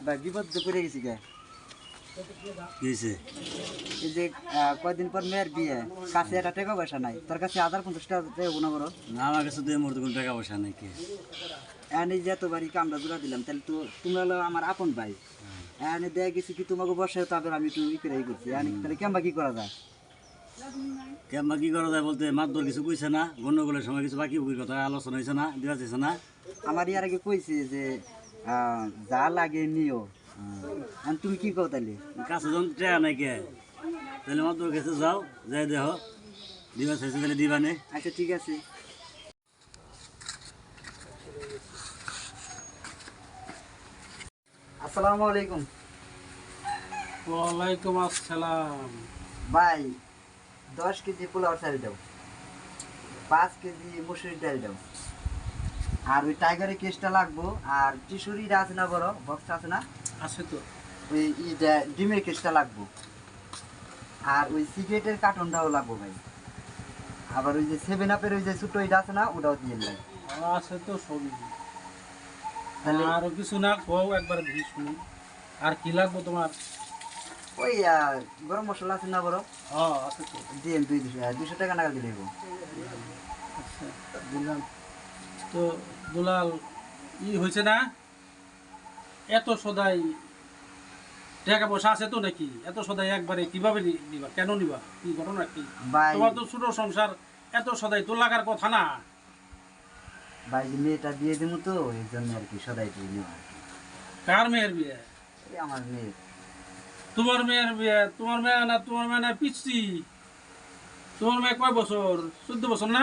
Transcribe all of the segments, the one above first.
ভাই বিপদ তো পড়ে গেছি গে। দিয়েছে এই যে আহ, কয়দিন পর মেয়ের বিয়ে কাছে একটা টাকা পয়সা নাই তোর কাছে হাজার পঞ্চাশ টাকা দেবো না বড়? না আমার কাছে দুই মুহূর্তে কোনো টাকা পয়সা নেই কে। এনে যে কামড়া জোড়া দিলাম তাহলে তো তোমরা হলো আমার আপন ভাই। এনে দেয়া গেছি কি তোমাকে বসে তারপর আমি একটু করছি। এনে তাহলে কেমবা কি করা যায়? কেমন কি করা যায় বলতে মাতদর কিছু কইছে না গণ্ডগোলের সময় কিছু বাকি কথা আলোচনা হয়েছে না দিবা চাইছে না। আমার ইয়ার আগে কইছে যে যা লাগে নিও। তুমি কি কও তাহলে কাছে যখন টাকা নাই কে? তাহলে মাতদর কাছে যাও যাই দেহ দিবা চাইছে তাহলে দিবা নে। আচ্ছা ঠিক আছে। আসসালামু আলাইকুম। ওয়ালাইকুম আসসালাম। ভাই দশ কেজি পোলাও চাল দাও। পাঁচ কেজি মুসুরির ডাল দাও। আর ওই টাইগারের কেসটা লাগবো। আর টিসুরিটা আছে না বড়? বক্সটা আছে না? আছে তো। ওই ইটা ডিমের কেসটা লাগবো। আর ওই সিগারেটের কার্টনটাও লাগবো ভাই। আবার ওই যে সেভেন আপের ওই যে ছোটো এটা আছে না ওটাও দিয়ে ভাই আছে তো সবই। তাহলে আরও কিছু না কও একবার ভি শুনি আর কি লাগবো তোমার? ওই গরম মশলা আছে না বড়? হ্যাঁ আছে তো। দিয়ে দুই দুশো টাকা নাগাল দিলে। আচ্ছা দিলাম। তো দুলাল ই হয়েছে না? এত সদাই টাকা পয়সা আছে তো নাকি? এত সদাই একবারে কীভাবে নিবা? কেন নিবা? কি ঘটনা কি? তোমার তো ছোট সংসার এত সদাই তো লাগার কথা না। ভাই মেয়েটা দিয়ে দিব তো এই জন্য আর কি সদাই দিয়ে নেওয়া কার মেয়ের বিয়ে? আমার মেয়ে তোমার মেয়ের বিয়ে? তোমার মেয়ে না তোমার মেয়ে না পিচ্ছি তোমার মেয়ে কয় বছর? চোদ্দ বছর না?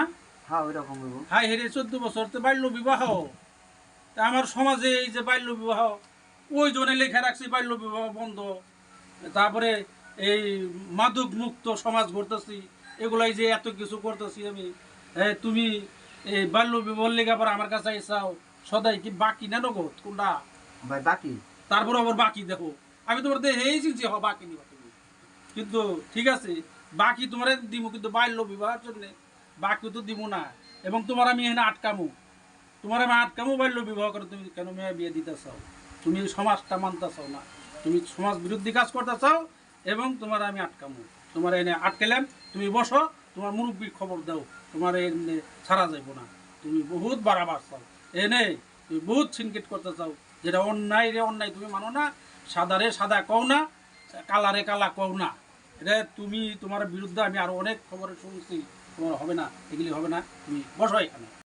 হ্যাঁ ওই রকম হাই হেরে চোদ্দ বছর তো বাল্য বিবাহ। তা আমার সমাজে এই যে বাল্য বিবাহ ওই লেখা রাখছি বাল্য বিবাহ বন্ধ। তারপরে এই মাদক মুক্ত সমাজ গড়তেছি এগুলাই যে এত কিছু করতেছি আমি। তুমি এই বাল্য বিবাহ লেগে আবার আমার কাছে চাও সদাই কি বাকি না নগদ কোনটা? ভাই বাকি? তারপর আবার বাকি দেখো। আমি তোমার দেখে এই চিনছি হ বাকি নিবা কিন্তু ঠিক আছে বাকি তোমার দিব কিন্তু বাল্য বিবাহের জন্য। বাকি তো দিব না। এবং তোমার আমি এখানে আটকামু। তোমার আমি আটকামু বাল্য বিবাহ করে তুমি কেন মেয়ে বিয়ে দিতে চাও তুমি সমাজটা মানতে চাও না। তুমি সমাজ বিরোধী কাজ করতে চাও এবং তোমার আমি আটকামু। তোমার এনে আটকেলাম, তুমি বসো, তোমার মুরব্বীর খবর দাও। তোমার এনে ছাড়া যাইব না। তুমি বহুত বাড়াবার চাও। এনে তুমি বহুত সিনকেট করতে চাও। যেটা অন্যায় রে অন্যায় তুমি মানো না সাদারে সাদা কও না কালারে কালা কও না। এটা তুমি তোমার বিরুদ্ধে আমি আরও অনেক খবরে শুনছি। তোমার হবে না এগুলি হবে না তুমি বসো এখানে।